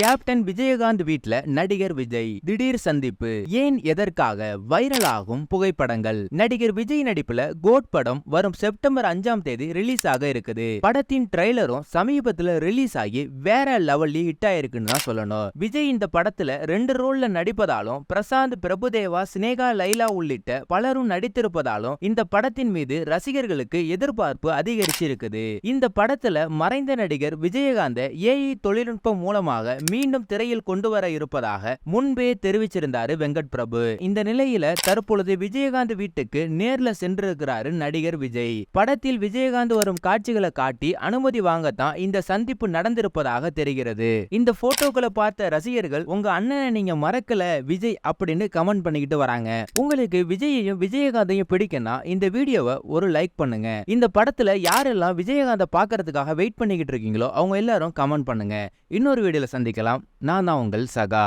Captain Vijayakanth வீட்ல நடிகர் விஜய் திடீர் சந்திப்பு. ஏன் எதற்காக? வைரலாகும் புகைப்படங்கள். நடிகர் விஜய் நடிப்புல கோட் படம் வரும் செப்டம்பர் அஞ்சாம் தேதி ரிலீஸ் ஆக இருக்குது. படத்தின் ட்ரெய்லரும் சமீபத்துல ரிலீஸ் ஆகி வேற லெவல்ல ஹிட் ஆயிருக்குன்னு தான் சொல்லணும். விஜய் இந்த படத்துல ரெண்டு ரோல்ல நடிப்பதாலும் பிரசாந்த் பிரபுதேவா சினேகா லைலா உள்ளிட்ட பலரும் நடித்திருப்பதாலும் இந்த படத்தின் மீது ரசிகர்களுக்கு எதிர்பார்ப்பு அதிகரிச்சிருக்குது. இந்த படத்துல மறைந்த நடிகர் விஜயகாந்த ஏஐ தொழில்நுட்பம் மூலமாக மீண்டும் திரையில் கொண்டு வர இருப்பதாக முன்பே தெரிவிச்சிருந்தாரு வெங்கட் பிரபு. இந்த நிலையில தற்பொழுது விஜயகாந்த் வீட்டுக்கு நேர்ல சென்றிருக்கிறாரு நடிகர் விஜய். படத்தில் விஜயகாந்த் வரும் காட்சிகளை காட்டி அனுமதி வாங்கத்தான் இந்த சந்திப்பு நடந்திருப்பதாக தெரிகிறது. இந்த போட்டோக்களை பார்த்த ரசிகர்கள் உங்க அண்ணனை நீங்க மறக்கல விஜய் அப்படின்னு கமெண்ட் பண்ணிக்கிட்டு வராங்க. உங்களுக்கு விஜயையும் விஜயகாந்தையும் பிடிக்கும்னா இந்த வீடியோவை ஒரு லைக் பண்ணுங்க. இந்த படத்துல யாரெல்லாம் விஜயகாந்த பாக்குறதுக்காக வெயிட் பண்ணிக்கிட்டு இருக்கீங்களோ அவங்க எல்லாரும் கமெண்ட் பண்ணுங்க. இன்னொரு வீடியோல சந்திக்கலாம் நான் தான் உங்கள் சகா.